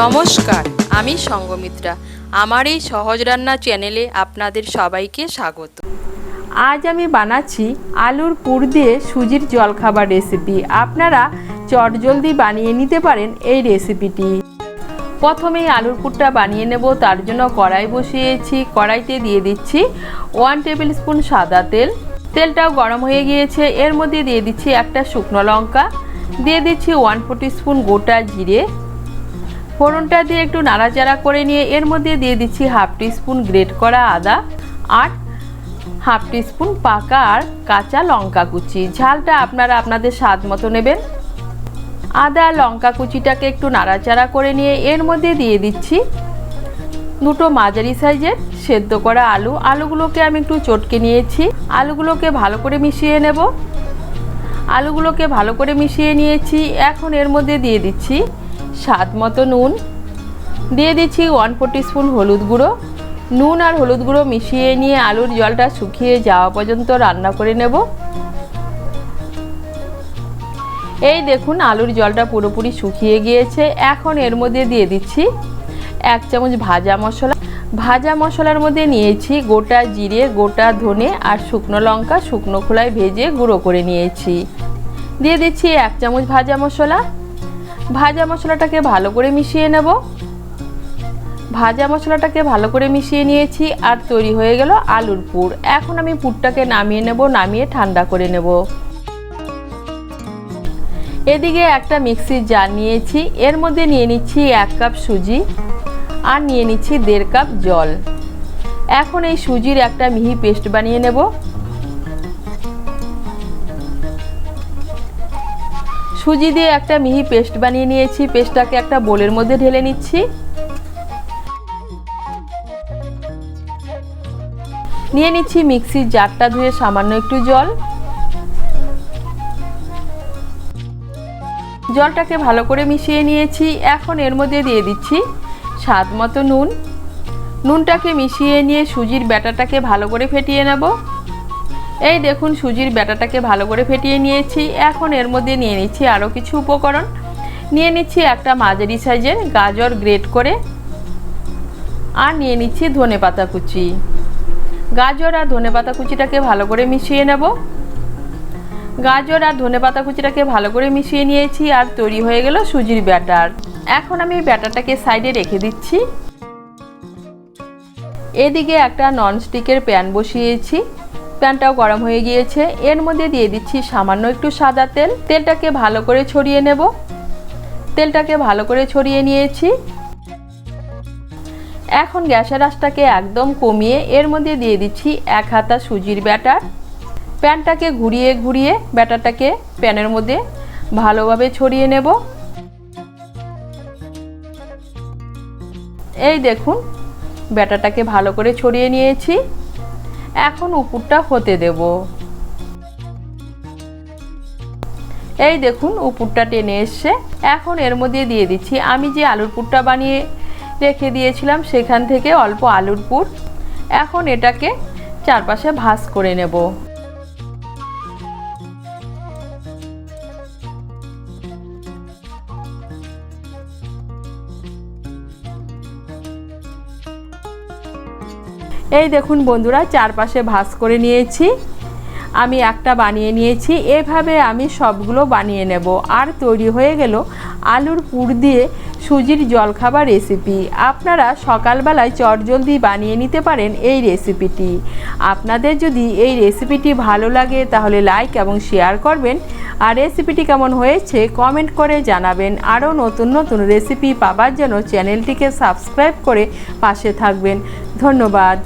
নমস্কার, আমি সঙ্গমিত্রা। আমার এই সহজ রান্না চ্যানেলে আপনাদের সবাইকে স্বাগত। আজ আমি বানাচ্ছি আলুর পুর দিয়ে সুজির জলখাবার রেসিপি। আপনারা চটজলদি বানিয়ে নিতে পারেন এই রেসিপিটি। প্রথমেই আলুর পুরটা বানিয়ে নেব, তার জন্য কড়াই বসিয়েছি। কড়াইতে দিয়ে দিচ্ছি ওয়ান টেবিল স্পুন সাদা তেল। তেলটাও গরম হয়ে গিয়েছে, এর মধ্যে দিয়ে দিচ্ছি একটা শুকনো লঙ্কা। দিয়ে দিচ্ছি ওয়ান ফোর্টি স্পুন গোটা জিরে। ফোড়নটা দিয়ে একটু নাড়াচাড়া করে নিয়ে এর মধ্যে দিয়ে দিচ্ছি হাফ স্পুন গ্রেট করা আদা, আর হাফ স্পুন পাকা আর কাঁচা লঙ্কা কুচি। ঝালটা আপনারা আপনাদের স্বাদ মতো নেবেন। আদা, লঙ্কা কুচিটাকে একটু নাড়াচাড়া করে নিয়ে এর মধ্যে দিয়ে দিচ্ছি দুটো মাঝারি সাইজের সেদ্ধ করা আলু। আলুগুলোকে আমি একটু চটকে নিয়েছি। আলুগুলোকে ভালো করে মিশিয়ে নেব। আলুগুলোকে ভালো করে মিশিয়ে নিয়েছি। এখন এর মধ্যে দিয়ে দিচ্ছি স্বাদ মতো নুন। দিয়ে দিচ্ছি ওয়ান ফোর্টি স্পুন হলুদ গুঁড়ো। নুন আর হলুদ গুঁড়ো মিশিয়ে নিয়ে আলুর জলটা শুকিয়ে যাওয়া পর্যন্ত রান্না করে নেব। এই দেখুন, আলুর জলটা পুরোপুরি শুকিয়ে গিয়েছে। এখন এর মধ্যে দিয়ে দিচ্ছি এক চামচ ভাজা মশলা। ভাজা মশলার মধ্যে নিয়েছি গোটা জিরে, গোটা ধনে আর শুকনো লঙ্কা। শুকনো খোলায় ভেজে গুঁড়ো করে নিয়েছি। দিয়ে দিচ্ছি এক চামচ ভাজা মশলা। ভাজা মশলাটাকে ভালো করে মিশিয়ে নেব। ভাজা মশলাটাকে ভালো করে মিশিয়ে নিয়েছি আর তৈরি হয়ে গেল আলুর পুর। এখন আমি পুরটাকে নামিয়ে নেব, নামিয়ে ঠান্ডা করে নেব। এদিকে একটা মিক্সির জার নিয়েছি, এর মধ্যে নিয়ে নিচ্ছি এক কাপ সুজি আর নিয়ে নিচ্ছি দেড় কাপ জল। এখন এই সুজির একটা মিহি পেস্ট বানিয়ে নেব। সুজি দিয়ে একটা মিহি পেস্ট বানিয়ে নিয়েছি। পেস্টটাকে একটা বোলের মধ্যে ঢেলে নিচ্ছি। নিয়ে নিচ্ছি মিক্সির জারটা, ধুয়ে সামান্য একটু জল। জলটাকে ভালো করে মিশিয়ে নিয়েছি। এখন এর মধ্যে দিয়ে দিচ্ছি স্বাদ মতো নুন। নুনটাকে মিশিয়ে নিয়ে সুজির ব্যাটাটাকে ভালো করে ফেটিয়ে নেব। এই দেখুন, সুজির ব্যাটাটাকে ভালো করে ফেটিয়ে নিয়েছি। এখন এর মধ্যে নিয়ে নিচ্ছি আরও কিছু উপকরণ। নিয়ে নিচ্ছি একটা মাঝারি সাইজের গাজর গ্রেট করে। আর নিয়ে নিচ্ছি ধনে পাতা কুচি। গাজর আর ধনে পাতা কুচিটাকে ভালো করে মিশিয়ে নেব। গাজর আর ধনে পাতা কুচিটাকে ভালো করে মিশিয়ে নিয়েছি আর তৈরি হয়ে গেল সুজির ব্যাটার। এখন আমি ব্যাটারটাকে সাইডে রেখে দিচ্ছি। এদিকে একটা ননস্টিকের প্যান বসিয়েছি। প্যানটাও গরম হয়ে গিয়েছে। এর মধ্যে দিয়ে দিচ্ছি সামান্য একটু সাদা তেল। তেলটাকে ভালো করে ছড়িয়ে নেব। তেলটাকে ভালো করে ছড়িয়ে নিয়েছি। এখন গ্যাসের আঁচটাকে একদম কমিয়ে এর মধ্যে দিয়ে দিচ্ছি এক হাতা সুজির ব্যাটার। প্যানটাকে ঘুরিয়ে ঘুরিয়ে ব্যাটারটাকে প্যানের মধ্যে ভালোভাবে ছড়িয়ে নেব। এই দেখুন, ব্যাটারটাকে ভালো করে ছড়িয়ে নিয়েছি। এখন উপুরটা হতে দেব। এই দেখুন, উপুরটা টেনে এসছে। এখন এর মধ্যে দিয়ে দিচ্ছি। আমি যে আলুর পুরটা বানিয়ে রেখে দিয়েছিলাম, সেখান থেকে অল্প আলুর পুর। এখন এটাকে চারপাশে ভাজ করে নেব। এই দেখুন বন্ধুরা, চারপাশে ভাজ করে নিয়েছি। আমি একটা বানিয়ে নিয়েছি, এভাবে আমি সবগুলো বানিয়ে নেব। আর তৈরি হয়ে গেল আলুর পুর দিয়ে সুজির জলখাবার রেসিপি। আপনারা সকালবেলায় চটজলদি বানিয়ে নিতে পারেন এই রেসিপিটি। আপনাদের যদি এই রেসিপিটি ভালো লাগে, তাহলে লাইক এবং শেয়ার করবেন। আর রেসিপিটি কেমন হয়েছে, কমেন্ট করে জানাবেন। আরও নতুন নতুন রেসিপি পাবার জন্য চ্যানেলটিকে সাবস্ক্রাইব করে পাশে থাকবেন। ধন্যবাদ।